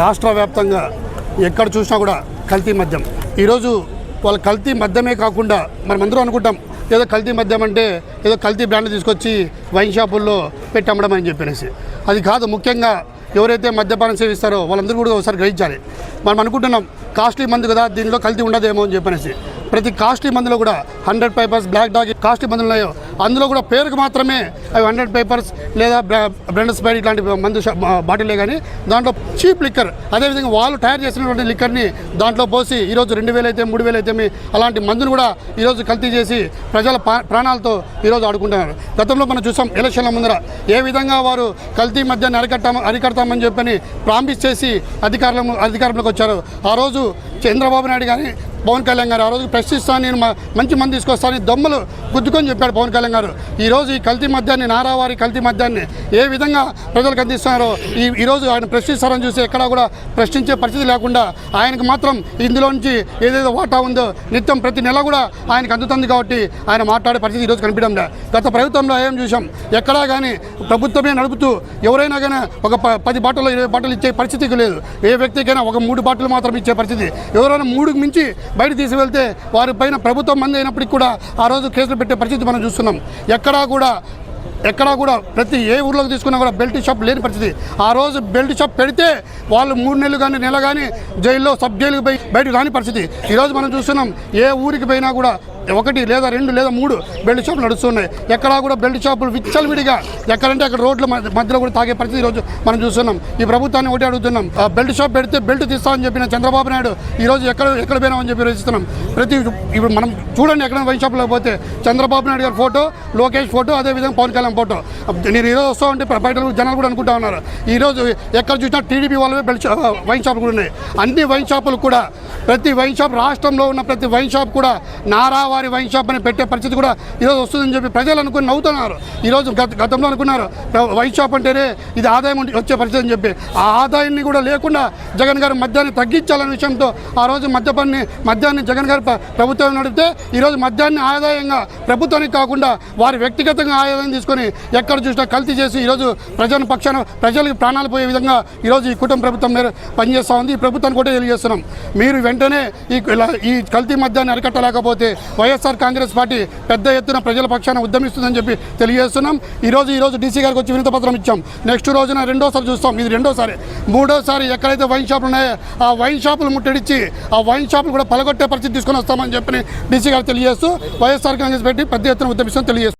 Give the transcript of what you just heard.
రాష్ట్ర వ్యాప్తంగా ఎక్కడ చూసినా కూడా కల్తీ మద్యం. ఈరోజు వాళ్ళ కల్తీ మద్యమే కాకుండా మనం అందరూ అనుకుంటాం ఏదో కల్తీ మద్యం అంటే ఏదో కల్తీ బ్రాండ్ తీసుకొచ్చి వైన్ షాపుల్లో పెట్టి అమ్మడం అని చెప్పేసి అది కాదు ముఖ్యంగా ఎవరైతే మద్యపానం సేవిస్తారో వాళ్ళందరూ కూడా ఒకసారి గ్రహించాలి. మనం అనుకుంటున్నాం కాస్ట్లీ మందు కదా దీనిలో కల్తీ ఉండదేమో అని చెప్పేసి ప్రతి కాస్ట్లీ మందులో కూడా Hundred Pipers Black Dog costly మందులు ఉన్నాయో అందులో కూడా పేరుకు మాత్రమే అవి హండ్రెడ్ పేపర్స్ లేదా బ్రెండ్ స్ప్రైడ్ ఇట్లాంటి మందు బాటిలే కానీ దాంట్లో చీప్ లిక్కర్ అదేవిధంగా వాళ్ళు తయారు చేసినటువంటి లిక్కర్ని దాంట్లో పోసి ఈరోజు రెండు వేలు అయితే మూడు వేలు అయితే అలాంటి మందులు కూడా ఈరోజు కల్తీ చేసి ప్రజల ప్రాణాలతో ఈరోజు ఆడుకుంటున్నారు. గతంలో మనం చూసాం ఎలక్షన్ల ముందర ఏ విధంగా వారు కల్తీ మద్యాన్ని అరికట్టాము అరికడతామని చెప్పని ప్రామిస్ చేసి అధికారులు అధికారంలోకి వచ్చారు. ఆ రోజు చంద్రబాబు నాయుడు కానీ పవన్ కళ్యాణ్ గారు ఆ రోజు ప్రశ్నిస్తాను నేను మంచి మంది తీసుకొస్తానని దొమ్మలు గుద్దుకొని చెప్పాడు పవన్ కళ్యాణ్ గారు. ఈరోజు ఈ కల్తీ మద్యాన్ని నారావారి కల్తీ మద్యాన్ని ఏ విధంగా ప్రజలకు అందిస్తున్నారో ఈ ఈరోజు ఆయన ప్రశ్నిస్తారని చూసి ఎక్కడా కూడా ప్రశ్నించే పరిస్థితి లేకుండా ఆయనకు మాత్రం ఇందులోంచి ఏదేదో వాటా ఉందో నిత్యం ప్రతి నెల కూడా ఆయనకు అందుతుంది కాబట్టి ఆయన మాట్లాడే పరిస్థితి ఈరోజు కనిపించడం లే గత ప్రభుత్వంలో ఏం చూసాం? ఎక్కడా కానీ ప్రభుత్వమే నడుపుతూ ఎవరైనా కానీ ఒక ప- పది బాటలు ఇరవై బాటలు ఇచ్చే పరిస్థితికి లేదు. ఏ వ్యక్తికైనా ఒక మూడు బాటలు మాత్రం ఇచ్చే పరిస్థితి. ఎవరైనా మూడుకు మించి బయట తీసుకువెళ్తే వారి పైన ప్రభుత్వం మంది అయినప్పటికీ కూడా ఆ రోజు కేసులు పెట్టే పరిస్థితి మనం చూస్తున్నాం. ఎక్కడా కూడా ఎక్కడా కూడా ప్రతి ఏ ఊర్లోకి తీసుకున్నా కూడా బెల్ట్ షాప్ లేని పరిస్థితి. ఆ రోజు బెల్ట్ షాప్ పెడితే వాళ్ళు మూడు నెలలు కానీ నెల కానీ జైల్లో సబ్ జైలుకి పోయి బయటకు రాని పరిస్థితి. ఈరోజు మనం చూస్తున్నాం ఏ ఊరికి పోయినా కూడా ఒకటి లేదా రెండు లేదా మూడు బెల్ట్ షాపులు నడుస్తున్నాయి. ఎక్కడా కూడా బెల్ట్ షాపులు విచ్చలవిడిగా ఎక్కడంటే అక్కడ రోడ్ల మధ్య- మధ్యలో కూడా తాగే పరిస్థితి ఈరోజు మనం చూస్తున్నాం. ఈ ప్రభుత్వాన్ని ఒకటి అడుగుతున్నాం. ఆ బెల్ట్ షాప్ పెడితే బెల్ట్ తీస్తామని చెప్పిన చంద్రబాబు నాయుడు ఈరోజు ఎక్కడ ఎక్కడ పోయినామని చెప్పి రచిస్తున్నాం ప్రతి ఇప్పుడు మనం చూడండి ఎక్కడ వైన్ షాప్లో పోతే చంద్రబాబు నాయుడు గారి ఫోటో లోకేష్ ఫోటో అదేవిధంగా పవన్ కళ్యాణ్ ఫోటో. నేను ఈరోజు వస్తా ఉంటే బయట జనాలు కూడా అనుకుంటా ఉన్నారు. ఈరోజు ఎక్కడ చూసినా టీడీపీ వాళ్ళవే బెల్ట్ వైన్ షాపులు కూడా ఉన్నాయి. అన్ని వైన్ షాపులు కూడా ప్రతి వైన్ షాప్ రాష్ట్రంలో ఉన్న ప్రతి వైన్ షాప్ కూడా వారి వైన్ షాప్ అని పెట్టే పరిస్థితి కూడా ఈరోజు వస్తుందని చెప్పి ప్రజలు అనుకుని నవ్వుతున్నారు. ఈరోజు గత గతంలో అనుకున్నారు. వైన్ షాప్ అంటేనే ఇది ఆదాయం వచ్చే పరిస్థితి అని చెప్పి. ఆ ఆదాయాన్ని కూడా లేకుండా జగన్ గారు మద్యాన్ని తగ్గించాలనే విషయంతో ఆ రోజు మద్యపాన్ని మద్యాన్ని జగన్ గారు ప్రభుత్వం నడిపితే ఈరోజు మద్యాన్ని ఆదాయంగా ప్రభుత్వానికి కాకుండా వారి వ్యక్తిగతంగా ఆదాయం తీసుకొని ఎక్కడ చూసినా కల్తీ చేసి ఈరోజు ప్రజల పక్షాన ప్రజలకు ప్రాణాలు పోయే విధంగా ఈరోజు ఈ కుటుంబ ప్రభుత్వం మీరు పనిచేస్తూ ఉంది. ఈ ప్రభుత్వాన్ని కూడా తెలియజేస్తున్నాం. మీరు వెంటనే ఈ ఇలా- ఈ కల్తీ మద్యాన్ని అరికట్టలేకపోతే వైఎస్ఆర్ కాంగ్రెస్ పార్టీ పెద్ద ఎత్తున ప్రజల పక్షాన ఉద్యమిస్తుందని చెప్పి తెలియజేస్తున్నాం. ఈరోజు ఈరోజు డీసీ గారికి వచ్చి వినతి పత్రం ఇచ్చాం. నెక్స్ట్ రోజున రెండోసారి చూస్తాం. ఇది రెండోసారి. మూడోసారి ఎక్కడైతే వైన్ షాపులు ఉన్నాయో ఆ వైన్ షాపులు ముట్టడిచ్చి ఆ వైన్ షాపులు కూడా పలగొట్టే పరిస్థితి తీసుకొని వస్తామని చెప్పి డీసీ గారు తెలియజేస్తూ వైఎస్ఆర్ కాంగ్రెస్ పార్టీ పెద్ద ఎత్తున ఉద్యమిస్తుందని తెలియజేస్తాం